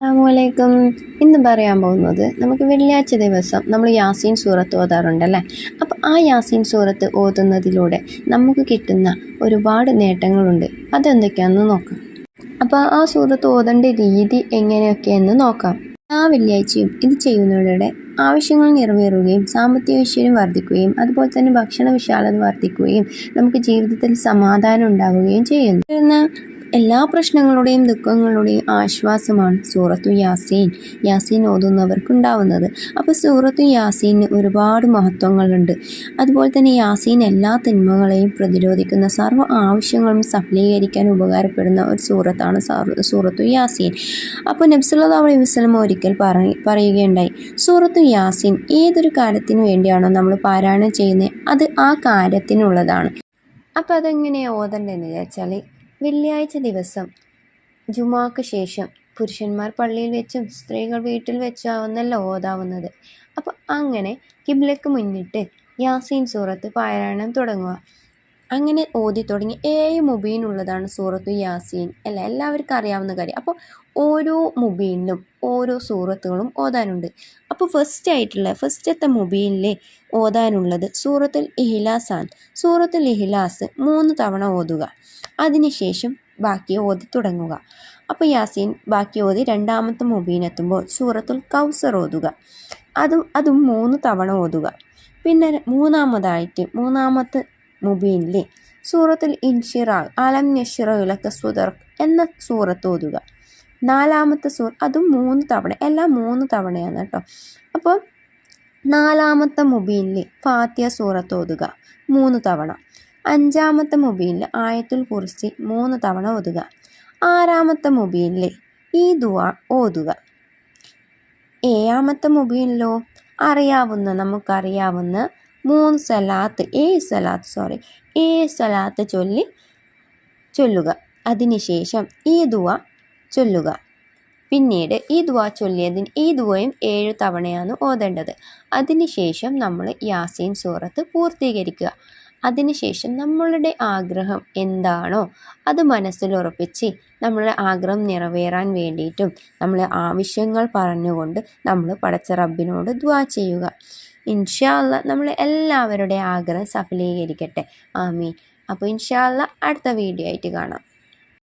അസ്സാമലൈക്കും ഇന്ന് പറയാൻ പോകുന്നത് നമുക്ക് വെള്ളിയാഴ്ച ദിവസം നമ്മൾ യാസീൻ സൂറത്ത് ഓതാറുണ്ടല്ലേ? അപ്പോൾ ആ യാസീൻ സൂറത്ത് ഓതുന്നതിലൂടെ നമുക്ക് കിട്ടുന്ന ഒരുപാട് നേട്ടങ്ങളുണ്ട്. അതെന്തൊക്കെയാണെന്ന് നോക്കാം. അപ്പോൾ ആ സൂറത്ത് ഓതേണ്ട രീതി എങ്ങനെയൊക്കെയെന്ന് നോക്കാം. ആ വെള്ളിയാഴ്ചയും ഇത് ചെയ്യുന്നതിലൂടെ ആവശ്യങ്ങൾ നിറവേറുകയും സാമ്പത്തിക ഐശ്വര്യം വർദ്ധിക്കുകയും അതുപോലെ തന്നെ ഭക്ഷണ വിശാലത വർദ്ധിക്കുകയും നമുക്ക് ജീവിതത്തിൽ സമാധാനം ഉണ്ടാവുകയും ചെയ്യുന്നു. എല്ലാ പ്രശ്നങ്ങളുടെയും ദുഃഖങ്ങളുടെയും ആശ്വാസമാണ് സൂറത്തു യാസീൻ. യാസീൻ ഓതുന്നവർക്കുണ്ടാവുന്നത്. അപ്പോൾ സൂറത്തു യാസീന് ഒരുപാട് മഹത്വങ്ങളുണ്ട്. അതുപോലെ തന്നെ യാസീൻ എല്ലാ തിന്മകളെയും പ്രതിരോധിക്കുന്ന സർവ ആവശ്യങ്ങളും സഫലീകരിക്കാൻ ഉപകാരപ്പെടുന്ന ഒരു സൂറത്താണ് സൂറത്തു യാസീൻ. അപ്പോൾ നബ്സുല്ലാ അലൈഹി വസ്ലം ഒരിക്കൽ പറ പറയുകയുണ്ടായി സൂറത്തു യാസീൻ ഏതൊരു കാര്യത്തിന് വേണ്ടിയാണോ നമ്മൾ പാരായണം ചെയ്യുന്നത്? അത് ആ കാര്യത്തിനുള്ളതാണ്. അപ്പോൾ അതെങ്ങനെയാണ് ഓതേണ്ടതെന്ന് വിചാരിച്ചാൽ വെള്ളിയാഴ്ച ദിവസം. ജുമാക്ക് ശേഷം പുരുഷന്മാർ പള്ളിയിൽ വെച്ചും സ്ത്രീകൾ വീട്ടിൽ വെച്ചാവുന്നല്ല ഓതാവുന്നത്. അപ്പോൾ അങ്ങനെ കിബ്ലക്ക് മുന്നിട്ട് യാസീൻ സൂറത്ത് പാരായണം തുടങ്ങുക. അങ്ങനെ ഓതി തുടങ്ങി. ഏഴ് മുബീനുള്ളതാണ് സൂറത്തു യാസീൻ. അല്ല? എല്ലാവർക്കും അറിയാവുന്ന കാര്യം. അപ്പോൾ ഓരോ മുബീനിലും ഓരോ സൂറത്തുകളും ഓതാനുണ്ട്. അപ്പോൾ ഫസ്റ്റ് ആയിട്ടുള്ള ഫസ്റ്റത്തെ മുബീനിൽ ഓതാനുള്ളത് സൂറത്തുൽ ഇഹ്ലാസാണ്. സൂറത്തുൽ ഇഹിലാസ് മൂന്ന് തവണ ഓതുക. അതിനുശേഷം ബാക്കി ഓതി തുടങ്ങുക. അപ്പോൾ യാസീൻ ബാക്കി ഓതി രണ്ടാമത്തെ മുബീനെത്തുമ്പോൾ സൂറത്തുൽ കൗസർ ഓതുക. അതും അതും മൂന്ന് തവണ ഓതുക. പിന്നെ മൂന്നാമതായിട്ട് മൂന്നാമത്തെ മുബീനിൽ സൂറത്തുൽ ഇൻഷിറാഖ് അലം നഷിറ സുദർ എന്ന സൂറത്ത് ഓതുക. നാലാമത്തെ സൂർ അതും മൂന്ന് തവണ എല്ലാം മൂന്ന് തവണയാണ് കേട്ടോ അപ്പോൾ നാലാമത്തെ മുബീനിൽ ഫാത്തിയ സൂറത്ത് ഓതുക മൂന്ന് തവണ. അഞ്ചാമത്തെ മൊബൈലിൽ ആയത്തുൽ കുറിച്ച് മൂന്ന് തവണ ഓതുക. ആറാമത്തെ മൊബൈലിൽ ഈ ദുവ ഓതുക. ഏഴാമത്തെ മൊബൈലിലോ അറിയാവുന്ന നമുക്കറിയാവുന്ന മൂന്ന് സലാത്ത് ഏ സലാത്ത് സോറി ഏ സലാത്ത് ചൊല്ലി ചൊല്ലുക. അതിനുശേഷം ഈ ദുവ ചൊല്ലുക. പിന്നീട് ഈ ദുവ ചൊല്ലിയതിന് ഈ ദുവയും ഏഴ് തവണയാണ് ഓതേണ്ടത്. അതിനുശേഷം നമ്മൾ യാസീൻ സൂറത്ത് പൂർത്തീകരിക്കുക. അതിനുശേഷം നമ്മളുടെ ആഗ്രഹം എന്താണോ അത് മനസ്സിലുറപ്പിച്ച് നമ്മളുടെ ആഗ്രഹം നിറവേറാൻ വേണ്ടിയിട്ടും നമ്മളെ ആവശ്യങ്ങൾ പറഞ്ഞുകൊണ്ട് നമ്മൾ പടച്ച റബ്ബിനോട് ദ്വാ ചെയ്യുക. ഇൻഷാല്ല നമ്മൾ എല്ലാവരുടെയും ആഗ്രഹം സഫലീകരിക്കട്ടെ. ആമീൻ. അപ്പോൾ ഇൻഷാല്ല അടുത്ത വീഡിയോ ആയിട്ട് കാണാം.